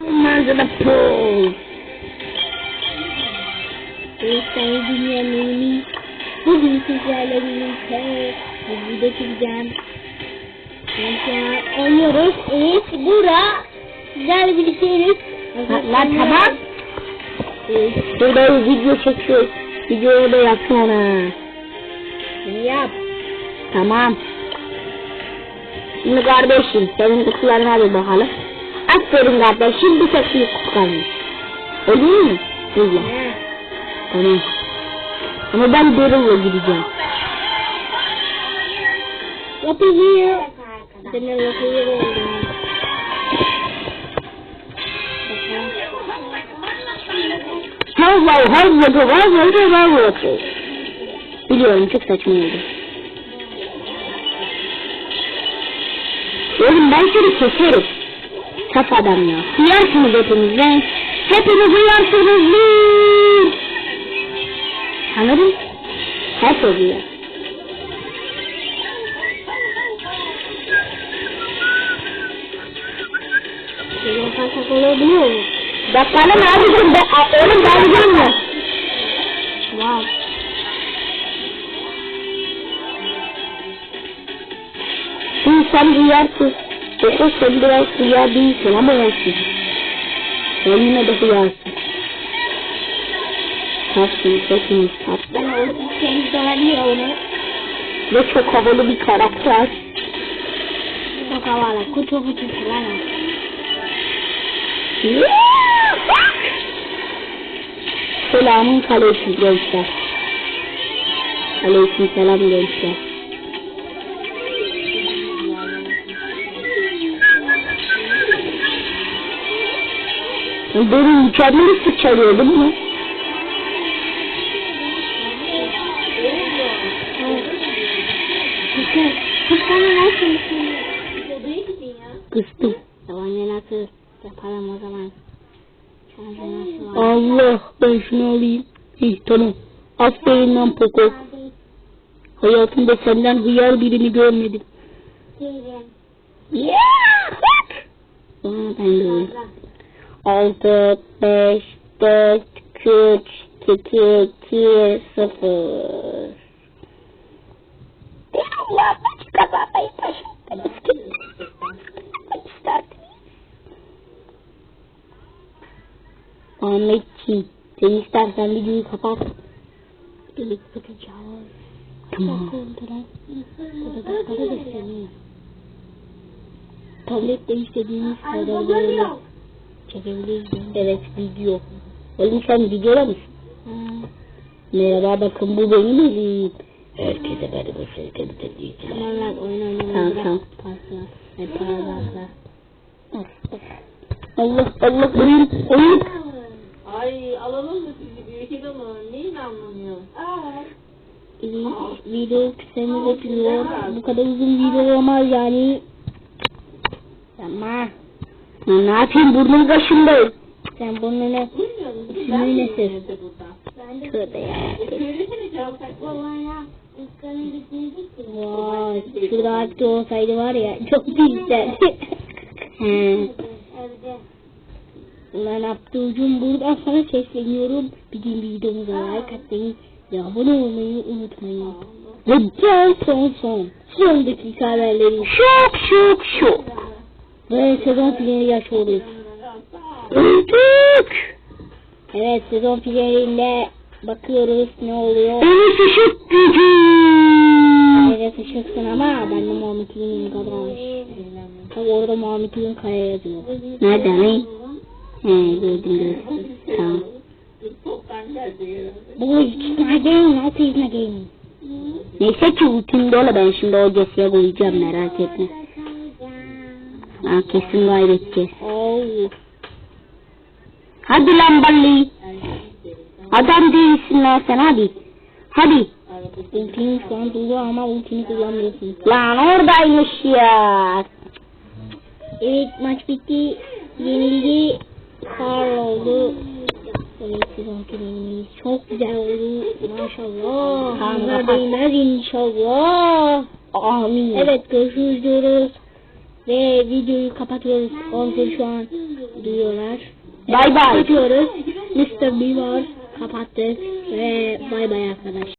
Manzara pool. Efsane dünyanın bugün sizlerle birlikte video çekeceğim. Mesela oynuyoruz. Evet, Bura sizlerle birlikteyiz. Lan tamam. Burada video çekiyoruz. Videoyu da yapsana. yap. Tamam. Şimdi kardeşim senin kutularına bir bakalım. Bu çok büyük kutu kalmış. Öyle mi? Öyle. Tamam. Ama ben Daryl'la gideceğim. Yapıyor. Seni yapıyor yerde var yerde var burası. Biliyorum çok saçma oldu. Oğlum ben seni keserim. Saf adam ya. Duyarsınız hepiniz lan. Hepiniz duyarsınız lan. Anladın? Her şey duyar. Senin kanka olabiliyor mu? Bakalım abicim ben, oğlum ben gidiyorum ya. Wow. Hı, sen Dokuz sen biraz duyar değilsin ama olsun. Sen yine de iyi, tatlı. Ben o seni söylüyor onu. Ve çok havalı bir karakter. Çok havalı. Kutu kutu falan. Selamun aleyküm gençler. Aleyküm selam gençler. Benim mükemmel ıslık çalıyor değil mi? Kız, sana nasıl Kıstım. Tamam ben nasıl yapalım o zaman. Allah ben şunu alayım. İyi tamam. Aferin lan Poco. Hayatımda senden hıyar birini görmedim. Yeah! Aa, ben de öyle. 6, 5, 4, 3, 2, 2, 0. Allah maçı kazanmayı başardım. Ahmetciğim, sen istersen videoyu kapat. Delik bakacağız. Tamam. Tablette istediğimiz kadar böyle çekebiliriz. yani. Evet video. Oğlum sen videoda mısın? Ha. Merhaba bakın bu benim elim. Herkese merhaba sevgili dinleyiciler. Tamam lan oyun oynamayı Tamam, bırak. tamam. Pasla. Paragrafla. Allah Allah oyun oyun. Ay alalım mı sizi büyük idolum? Neyin anlamıyor? Vi- Video kısmını yapıyor. Bu kadar uzun video olmaz yani. Ama Ya ne yapayım burnum kaşındı. sen burnunu Ben ne burada. Tövbe ver. Vay, akte olsaydı var ya çok güzel. Ulan Abdülcüm buradan sana sesleniyorum. Bizim videomuza like atmayı ve abone olmayı unutmayın. Ve gel son son. Son dakika haberleri. Şok şok şok. Ve sezon finali yaş oluyor. Öldük. Evet sezon finalinde bakıyoruz ne oluyor. Beni şişik gücü. Evet ışıksın ama ben de Muhammed Ünlü'nün kadar. Tabi orada Muhammed Ünlü kaya yazıyor. Nerede lan? He gördüm gördüm. Tamam. Bu it's my game, not is game. Neyse ki ultim dolu ben şimdi o Jesse'ye koyacağım merak etme. Ha, kesin. Oh. Hadi lan balli. Adam değilsin lan sen hadi. Hadi. Ultini an dolu ama ultini kullanmıyorsun. Lan oradaymış ya. Evet maç bitti. Yenildi. Kar oldu. Evet sezon finalimiz çok güzel oldu. Maşallah. Tamam, değmez inşallah. Amin. Evet görüşürüz diyoruz. Ve videoyu kapatıyoruz. Onlar şu an duyuyorlar. Bay bay. Kapatıyoruz. Mr. B var. Kapattık. Ve bay bay arkadaşlar.